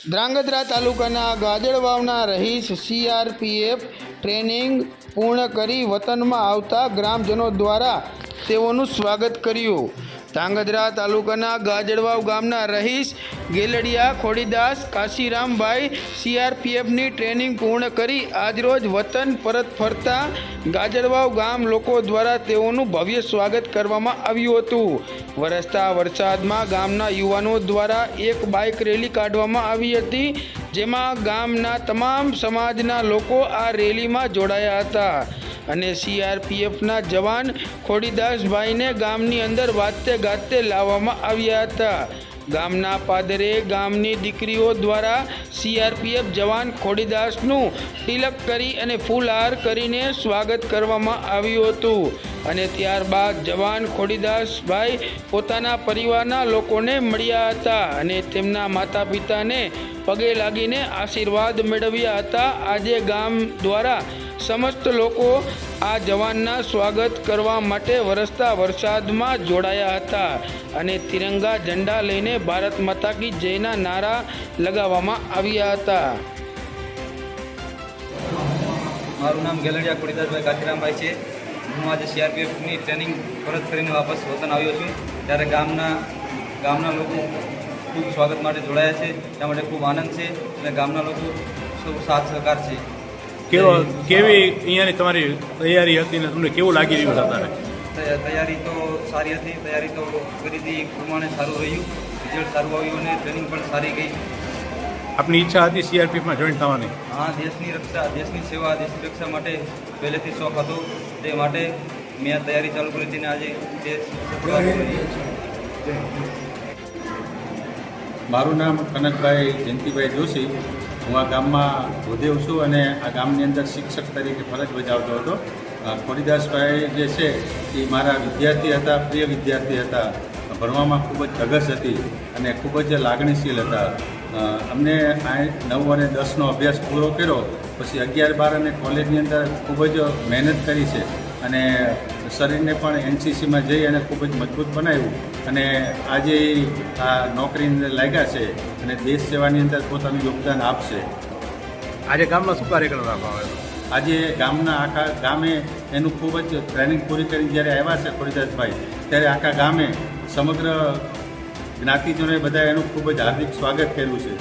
ધ્રાંગધ્રા તાલુકાના ગાજડવાવના રહીશ CRPF training પૂર્ણ કરી વતનમાં આવતા ગ્રામજનો દ્વારા તેઓનું સ્વાગત કર્યું. ધ્રાંગધ્રા તાલુકાના ગાજડવાવ ગામના રહીશ ગેલડિયા, ખોડીદાસ, કાશીરામભાઈ સીઆરપીએફની ટ્રેનિંગ પૂર્ણ કરી આજરોજ વતન પરત ફરતા ગાજડવાવ ગામ લોકો દ્વારા તેઓનું ભવ્ય સ્વાગત કરવામાં આવ્યું હતું. વરસતા વરસાદમાં ગામના યુવાનો દ્વારા એક બાઇક રેલી કાઢવામાં આવી હતી, જેમાં ગામના તમામ સમાજના લોકો આ રેલીમાં જોડાયા હતા. અને સીઆરપીએફના જવાન ખોડીદાસભાઈને ગામની અંદર વાતે ગાતે લાવવામાં આવ્યા હતા. ગામના પાદરે ગામની દીકરીઓ દ્વારા સીઆરપીએફ જવાન ખોડીદાસનું તિલક કરી અને ફૂલહાર કરીને સ્વાગત કરવામાં આવ્યું હતું. અને ત્યારબાદ જવાન ખોડીદાસભાઈ પોતાના પરિવારના લોકોને મળ્યા હતા અને તેમના માતા પિતાને પગે લાગીને આશીર્વાદ મેળવ્યા હતા. આજે ગામ દ્વારા સમસ્ત લોકો આ જવાનના સ્વાગત કરવા માટે વરસતા વરસાદમાં જોડાયા હતા અને તિરંગા ઝંડા લઈને ભારત માતા કી જયના નારા લગાવવામાં આવ્યા હતા. મારું નામ ગેલડિયા કોડીદાસભાઈ કાશીરામભાઈ છે. હું આજે સીઆરપીએફની ટ્રેનિંગ પરત કરીને વાપસ વતન આવ્યો છું. ત્યારે ગામના ગામના લોકો ખૂબ સ્વાગત માટે જોડાયા છે. ત્યાં માટે ખૂબ આનંદ છે અને ગામના લોકો સૌ સાથ સહકાર છે. કેવો કેવી અહીંયાની તમારી તૈયારી હતી ને તમને કેવું લાગી રહ્યું છે અત્યારે? તૈયારી તો સારી હતી. તૈયારી તો કરી હતી પ્રમાણે સારું રહ્યું. રિઝલ્ટ સારું આવ્યું અને ટ્રેનિંગ પણ સારી ગઈ. આપની ઈચ્છા હતી સીઆરપીએફમાં જોઈન થવાની? આ દેશની રક્ષા દેશની સેવા દેશની રક્ષા માટે પહેલેથી શોખ હતો. તે માટે મેં આ તૈયારી ચાલુ કરી હતી ને આજે તે મારું નામ કનકભાઈ જયંતિભાઈ જોશી. હું આ ગામમાં ભૂદેવ છું અને આ ગામની અંદર શિક્ષક તરીકે ફરજ બજાવતો હતો. ખોડીદાસભાઈ જે છે, એ મારા વિદ્યાર્થી હતા, પ્રિય વિદ્યાર્થી હતા. ભણવામાં ખૂબ જ ધગસ હતી અને ખૂબ જ લાગણીશીલ હતા. અમને આ નવ અને દસનો અભ્યાસ પૂરો કર્યો, પછી અગિયાર બાર અને કોલેજની અંદર ખૂબ જ મહેનત કરી છે. અને શરીરને પણ એનસીસીમાં જઈ અને ખૂબ જ મજબૂત બનાવ્યું. અને આજે આ નોકરીની અંદર લાગ્યા છે અને દેશ સેવાની અંદર પોતાનું યોગદાન આપશે. આજે ગામમાં શું કાર્યક્રમ રાખવામાં આવ્યો? આજે ગામના આખા ગામે એનું ખૂબ જ ટ્રેનિંગ પૂરી કરીને જ્યારે આવ્યા છે ખોડીદાસભાઈ ત્યારે આખા ગામે સમગ્ર જ્ઞાતિજનોએ બધા એનું ખૂબ જ હાર્દિક સ્વાગત કર્યું છે.